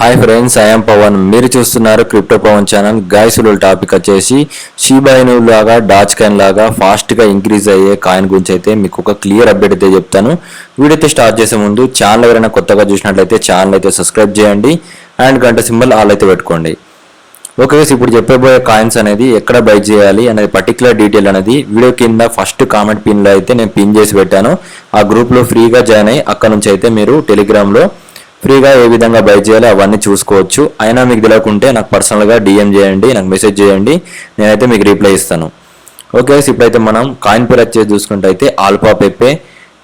Hi friends I'm Pavan. మీరు చూస్తున్నారు crypto Pavan channel. గాయసులు టాపిక్ వచ్చేసి షీబాయిను లాగా డాచ్ కాయిన్ లాగా ఫాస్ట్గా ఇంక్రీజ్ అయ్యే కాయిన్ గురించి అయితే మీకు ఒక క్లియర్ అప్డేట్ అయితే చెప్తాను. వీడియో అయితే స్టార్ట్ చేసే ముందు ఛానల్ ఎవరైనా కొత్తగా చూసినట్లయితే ఛానల్ అయితే సబ్స్క్రైబ్ చేయండి అండ్ గంట సింబల్ ఆల్ అయితే పెట్టుకోండి. ఓకే ఇప్పుడు చెప్పబోయే కాయిన్స్ అనేది ఎక్కడ బై చేయాలి అనేది పర్టికులర్ డీటెయిల్ అనేది వీడియో కింద ఫస్ట్ కామెంట్ పిన్లో అయితే నేను పిన్ చేసి పెట్టాను. ఆ గ్రూప్లో ఫ్రీగా జాయిన్ అయ్యి అక్కడ నుంచి అయితే మీరు టెలిగ్రామ్లో ఫ్రీగా ఏ విధంగా బై చేయాలి అవన్నీ చూసుకోవచ్చు. అయినా మీకు తెలియకుంటే నాకు పర్సనల్గా డిఎం చేయండి నాకు మెసేజ్ చేయండి నేనైతే మీకు రిప్లై ఇస్తాను. ఓకే ఇప్పుడైతే మనం కాయిన్ పేర్ వచ్చేసి చూసుకుంటే అయితే ఆల్ఫా పెప్పే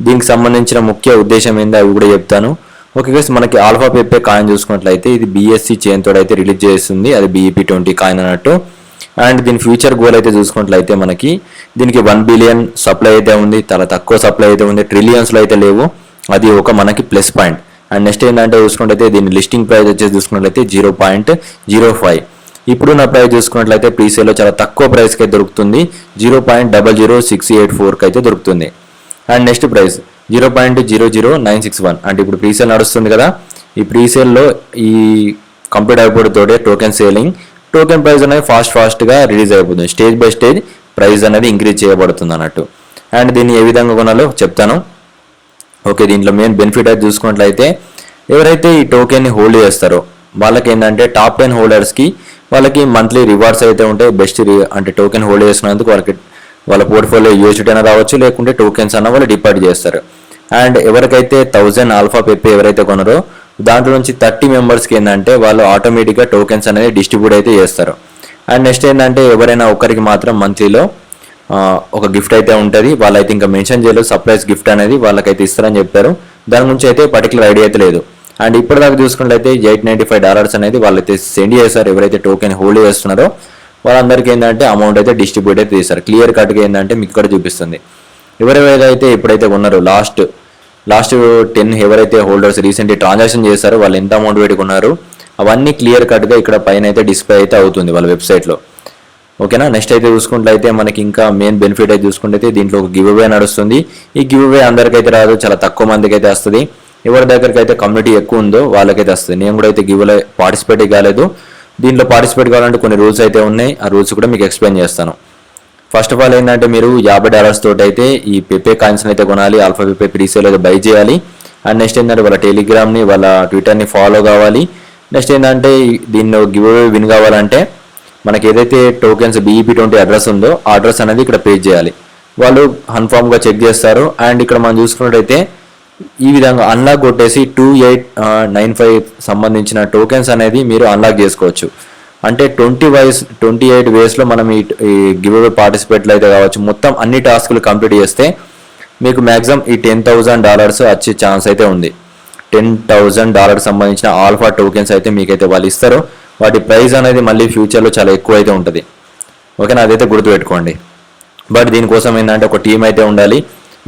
దీనికి సంబంధించిన ముఖ్య ఉద్దేశం ఏందో అవి కూడా చెప్తాను. ఓకే గైస్ మనకి ఆల్ఫా పెప్పే కాయిన్ చూసుకున్నట్లయితే ఇది బీఎస్సీ చైన్ తోడు అయితే రిలీజ్ చేస్తుంది. అది బీఈపీ ట్వంటీ కాయిన్ అన్నట్టు. అండ్ దీని ఫ్యూచర్ గోల్ అయితే చూసుకున్నట్లయితే మనకి దీనికి వన్ బిలియన్ సప్లై అయితే ఉంది. చాలా తక్కువ సప్లై అయితే ఉంది. ట్రిలియన్స్లో అయితే లేవు. అది ఒక మనకి ప్లస్ పాయింట్. అండ్ నెక్స్ట్ ఏంటంటే చూసుకున్నట్లయితే దీని లిస్టింగ్ ప్రైస్ వచ్చేసి చూసుకున్నట్లయితే జీరో పాయింట్ జీరో ఫైవ్. ఇప్పుడు నా ప్రైస్ చూసుకున్నట్లయితే ప్రీసేల్లో చాలా తక్కువ ప్రైస్కి అయితే దొరుకుతుంది. Zero point double zero six eight ఫోర్కి అయితే దొరుకుతుంది. And next price zero point zero zero nine six one. అంటే ఇప్పుడు ప్రీసేల్ నడుస్తుంది కదా ఈ ప్రీసేల్లో ఈ కంప్లీట్ అయిపోతోటే టోకెన్ సేలింగ్ టోకెన్ ప్రైస్ అనేది ఫాస్ట్ ఫాస్ట్గా రిలీజ్ అయిపోతుంది. స్టేజ్ బై స్టేజ్ ప్రైస్ అనేది ఇంక్రీజ్ చేయబడుతుంది అన్నట్టు. అండ్ దీన్ని ఏ విధంగా కొనాలో చెప్తాను. ఓకే దీంట్లో మెయిన్ బెనిఫిట్ అయితే చూసుకున్నట్లయితే ఎవరైతే ఈ టోకెన్ని హోల్డ్ చేస్తారో వాళ్ళకి ఏంటంటే టాప్ టెన్ హోల్డర్స్కి వాళ్ళకి మంత్లీ రివార్డ్స్ అయితే ఉంటాయి. బెస్ట్ అంటే టోకెన్ హోల్డ్ చేసినందుకు వాళ్ళకి వాళ్ళ పోర్ట్ఫోలియో యూజ్డ్ అయినా రావచ్చు లేకుంటే టోకెన్స్ అన్న వాళ్ళు డిపాజిట్ చేస్తారు. అండ్ ఎవరికైతే థౌజండ్ ఆల్ఫా పెప్పి ఎవరైతే కొనరో దాంట్లో నుంచి థర్టీ మెంబర్స్కి ఏంటంటే వాళ్ళు ఆటోమేటిక్గా టోకెన్స్ అనేది డిస్ట్రిబ్యూట్ అయితే చేస్తారు. అండ్ నెక్స్ట్ ఏంటంటే ఎవరైనా ఒకరికి మాత్రం మంత్లీలో ఒక గిఫ్ట్ అయితే ఉంటుంది. వాళ్ళైతే ఇంకా మెన్షన్ చేయలేదు. సర్ప్రైజ్ గిఫ్ట్ అనేది వాళ్ళకైతే ఇస్తారని చెప్పారు. దాని గురించి అయితే పర్టికులర్ ఐడియా అయితే లేదు. అండ్ ఇప్పటిదాకా చూసుకున్నట్లయితే ఎయిట్ నైంటీ ఫైవ్ డాలర్స్ అనేది వాళ్ళైతే సెండ్ చేశారు. ఎవరైతే టోకెన్ హోల్డ్ చేస్తున్నారో వాళ్ళందరికీ ఏంటంటే అమౌంట్ అయితే డిస్ట్రిబ్యూట్ అయితే చేశారు క్లియర్ కట్గా ఏంటంటే మీకు ఇక్కడ చూపిస్తుంది. ఎవరెవరైతే ఎప్పుడైతే ఉన్నారో లాస్ట్ లాస్ట్ టెన్ ఎవరైతే హోల్డర్స్ రీసెంట్లీ ట్రాన్సాక్షన్ చేశారో వాళ్ళు ఎంత అమౌంట్ పెట్టుకున్నారు అవన్నీ క్లియర్ కట్గా ఇక్కడ పైన అయితే డిస్ప్లే అయితే అవుతుంది వాళ్ళ వెబ్సైట్లో ఓకేనా? నెక్స్ట్ అయితే చూసుకుంటే మనకి ఇంకా మెయిన్ బెనిఫిట్ అయితే చూసుకుంటే దీంట్లో ఒక గివ్ అవే నడుస్తుంది. ఈ గివ్ అవే అందరికైతే రాదు చాలా తక్కువ మందికి అయితే వస్తుంది. ఎవరి దగ్గరికి అయితే కమ్యూనిటీ ఎక్కువ ఉందో వాళ్ళకైతే వస్తుంది. నేను కూడా అయితే గివ్లో పార్టిసిపేట్ కాలేదు. దీంట్లో పార్టిసిపేట్ కావాలంటే కొన్ని రూల్స్ అయితే ఉన్నాయి. ఆ రూల్స్ కూడా మీకు ఎక్స్ప్లెయిన్ చేస్తాను. ఫస్ట్ ఆఫ్ ఆల్ ఏంటంటే మీరు యాభై డాలర్స్ తోటి అయితే ఈ పెపే కాయిన్స్ అయితే కొనాలి. ఆల్ఫా పెపే ప్రీసేల్ అయితే బై చేయాలి. అండ్ నెక్స్ట్ ఏంటంటే వాళ్ళ టెలిగ్రామ్ని వాళ్ళ ట్విట్టర్ని ఫాలో కావాలి. నెక్స్ట్ ఏంటంటే దీన్ని గివ్ అవే విన్ కావాలంటే మనకి ఏదైతే టోకెన్స్ బీఈపీ ట్వంటీ అడ్రస్ ఉందో ఆ అడ్రస్ అనేది ఇక్కడ పే చేయాలి. వాళ్ళు కన్ఫామ్గా చెక్ చేస్తారు. అండ్ ఇక్కడ మనం చూసుకున్నట్టయితే ఈ విధంగా అన్లాక్ కొట్టేసి టూ ఎయిట్ నైన్ ఫైవ్ సంబంధించిన టోకెన్స్ అనేది మీరు అన్లాక్ చేసుకోవచ్చు. అంటే ట్వంటీ వైస్ ట్వంటీ ఎయిట్ వేస్లో మనం ఈ గివ్ అవే పార్టిసిపేట్లు అయితే కావచ్చు. మొత్తం అన్ని టాస్కులు కంప్లీట్ చేస్తే మీకు మ్యాక్సిమం ఈ టెన్ థౌజండ్ డాలర్స్ వచ్చే ఛాన్స్ అయితే ఉంది. టెన్ థౌజండ్ డాలర్ సంబంధించిన ఆల్ఫా టోకెన్స్ అయితే మీకైతే వాళ్ళు ఇస్తారు. వాటి ప్రైస్ అనేది మళ్ళీ ఫ్యూచర్లో చాలా ఎక్కువ అయితే ఉంటుంది. ఓకేనా? అదైతే గుర్తుపెట్టుకోండి. బట్ దీనికోసం ఏంటంటే ఒక టీం అయితే ఉండాలి.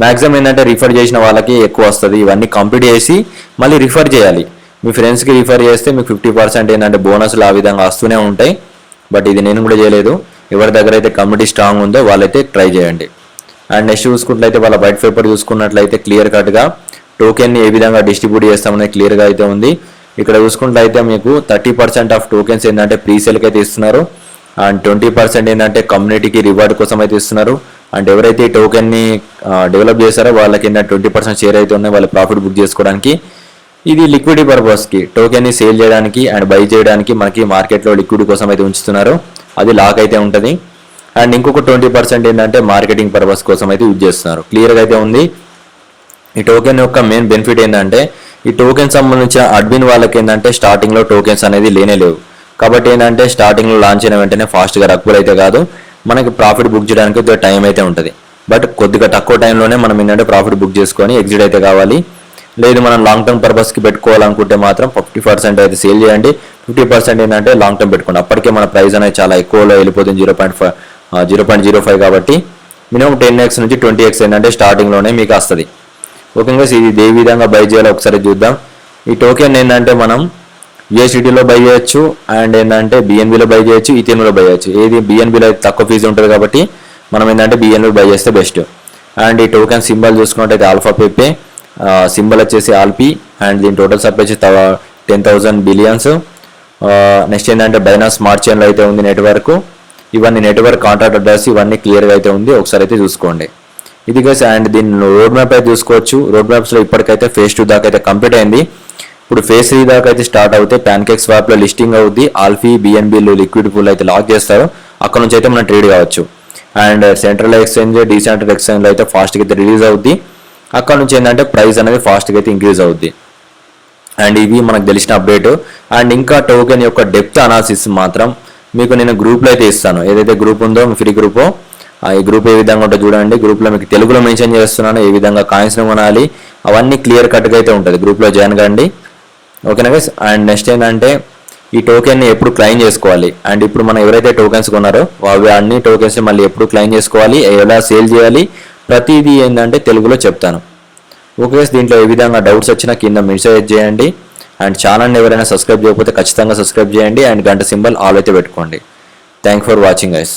మ్యాక్సిమం ఏంటంటే రిఫర్ చేసిన వాళ్ళకి ఎక్కువ వస్తుంది. ఇవన్నీ కంప్లీట్ చేసి మళ్ళీ రిఫర్ చేయాలి. మీ ఫ్రెండ్స్కి రిఫర్ చేస్తే మీకు ఫిఫ్టీ పర్సెంట్ ఏంటంటే బోనస్లు ఆ విధంగా వస్తూనే ఉంటాయి. బట్ ఇది నేను కూడా చేయలేదు. ఎవరి దగ్గర అయితే కమిటీ స్ట్రాంగ్ ఉందో వాళ్ళైతే ట్రై చేయండి. అండ్ నెక్స్ట్ చూసుకున్నట్లయితే వాళ్ళ వైట్ పేపర్ చూసుకున్నట్లయితే క్లియర్ కట్గా టోకెన్ని ఏ విధంగా డిస్ట్రిబ్యూట్ చేస్తామనేది క్లియర్గా అయితే ఉంది. ఇక్కడ చూసుకున్నట్లయితే మీకు థర్టీ పర్సెంట్ ఆఫ్ టోకెన్స్ ఏంటంటే ప్రీసేల్కి అయితే ఇస్తున్నారు. అండ్ ట్వంటీ పర్సెంట్ ఏంటంటే కమ్యూనిటీకి రివార్డ్ కోసం అయితే ఇస్తున్నారు. అండ్ ఎవరైతే ఈ టోకెన్ని డెవలప్ చేశారో వాళ్ళకి ఏంటంటే ట్వంటీ పర్సెంట్ షేర్ అయితే ఉన్నాయి వాళ్ళ ప్రాఫిట్ బుక్ చేసుకోవడానికి. ఇది లిక్విడ్ పర్పస్కి టోకెన్ని సేల్ చేయడానికి అండ్ బై చేయడానికి మనకి మార్కెట్లో లిక్విడ్ కోసం అయితే ఉంచుతున్నారు. అది లాక్ అయితే ఉంటుంది. అండ్ ఇంకొక ట్వంటీ పర్సెంట్ ఏంటంటే మార్కెటింగ్ పర్పస్ కోసం అయితే యూజ్ చేస్తున్నారు. క్లియర్గా అయితే ఉంది. ఈ టోకెన్ యొక్క మెయిన్ బెనిఫిట్ ఏంటంటే ఈ టోకెన్ సంబంధించిన అడ్మిన్ వాళ్ళకి ఏంటంటే స్టార్టింగ్లో టోకెన్స్ అనేది లేనే లేవు. కాబట్టి ఏంటంటే స్టార్టింగ్లో లాంచ్ అయిన వెంటనే ఫాస్ట్గా రక్కులు అయితే కాదు మనకి ప్రాఫిట్ బుక్ చేయడానికి టైం అయితే ఉంటుంది. బట్ కొద్దిగా తక్కువ టైంలోనే మనం ఏంటంటే ప్రాఫిట్ బుక్ చేసుకొని ఎగ్జిట్ అయితే కావాలి. లేదు మనం లాంగ్ టర్మ్ పర్పస్కి పెట్టుకోవాలనుకుంటే మాత్రం ఫిఫ్టీ పర్సెంట్ అయితే సేల్ చేయండి. ఫిఫ్టీ పర్సెంట్ ఏంటంటే లాంగ్ టర్మ్ పెట్టుకోండి. అప్పటికే మన ప్రైస్ అనేది చాలా ఎక్కువలో వెళ్ళిపోతుంది zero point five zero point zero five కాబట్టి. మినిమం టెన్ ఎక్స్ నుంచి ట్వంటీ ఎక్స్ ఏంటంటే స్టార్టింగ్లోనే మీకు వస్తుంది. ఓకేగా ఇది. ఏ విధంగా బై చేయాలో ఒకసారి చూద్దాం. ఈ టోకెన్ ఏంటంటే మనం యూఎస్డిటీలో బై చేయొచ్చు అండ్ ఏంటంటే బిఎన్బిలో బై చేయొచ్చు ఈథియంలో బై చేయొచ్చు. ఏది? బిఎన్బిలో తక్కువ ఫీజు ఉంటుంది కాబట్టి మనం ఏంటంటే బిఎన్బి బై చేస్తే బెస్ట్ అండ్ ఈ టోకెన్ సింబల్ చూసుకున్నట్టయితే ఆల్ఫా పేపే సింబల్ వచ్చేసి ఆల్పి అండ్ దీని టోటల్ సప్లై వచ్చి టెన్ థౌజండ్ బిలియన్స్ నెక్స్ట్ ఏంటంటే బైనాన్స్ స్మార్ట్ చైన్లో అయితే ఉంది నెట్వర్క్ ఇవన్నీ నెట్వర్క్ కాంట్రాక్ట్ అడ్రస్ ఇవన్నీ క్లియర్గా అయితే ఉంది. ఒకసారి అయితే చూసుకోండి. ఇది గైస్ అండ్ దీని రోడ్ మ్యాప్ అయితే చూసుకోవచ్చు. రోడ్ మ్యాప్స్లో ఇప్పటికైతే ఫేస్ టూ దాకా అయితే కంప్లీట్ అయింది. ఇప్పుడు ఫేస్ త్రీ దాకా అయితే స్టార్ట్ అవుతే ప్యాన్కేక్ స్వాప్లో లిస్టింగ్ అవుద్ది. ఆల్ఫీ బిఎన్బిలు లిక్విడ్ పూల్ అయితే లాక్ చేస్తారు. అక్కడ నుంచి అయితే మనం ట్రేడ్ కావచ్చు. అండ్ సెంట్రల్ ఎక్స్చేంజ్ డీసెంట్రల్ ఎక్స్చేంజ్లో అయితే ఫాస్ట్గా అయితే రిలీజ్ అవుద్ది. అక్కడ నుంచి ఏంటంటే ప్రైస్ అనేది ఫాస్ట్గా అయితే ఇంక్రీజ్ అవుద్ది. అండ్ ఇవి మనకు తెలిసిన అప్డేట్ అండ్ ఇంకా టోకెన్ యొక్క డెప్త్ అనాలిసిస్ మాత్రం మీకు నేను గ్రూప్లో అయితే ఇస్తాను. ఏదైతే గ్రూప్ ఉందో ఫ్రీ గ్రూప్ ఈ గ్రూప్ ఏ విధంగా ఉంటుందో చూడండి. గ్రూప్లో మీకు తెలుగులో మెన్షన్ చేస్తున్నాను. ఏ విధంగా కాయిన్స్ను కొనాలి అవన్నీ క్లియర్ కట్గా అయితే ఉంటుంది. గ్రూప్లో జాయిన్ కండి. ఓకేనా గైస్ అండ్ నెక్స్ట్ ఏంటంటే ఈ టోకెన్ని ఎప్పుడు క్లెయిమ్ చేసుకోవాలి? అండ్ ఇప్పుడు మనం ఎవరైతే టోకెన్స్ కొన్నారో అవి అన్ని టోకెన్స్ మళ్ళీ ఎప్పుడు క్లెయిమ్ చేసుకోవాలి? ఎలా సేల్ చేయాలి? ప్రతిదీ ఏంటంటే తెలుగులో చెప్తాను. ఓకే దీంట్లో ఏ విధంగా డౌట్స్ వచ్చినా కింద మెసేజ్ చేయండి. అండ్ ఛానల్ని ఎవరైనా సబ్స్క్రైబ్ చేయకపోతే ఖచ్చితంగా సబ్స్క్రైబ్ చేయండి. అండ్ గంట సింబల్ ఆల్ అయితే పెట్టుకోండి. Thank for watching guys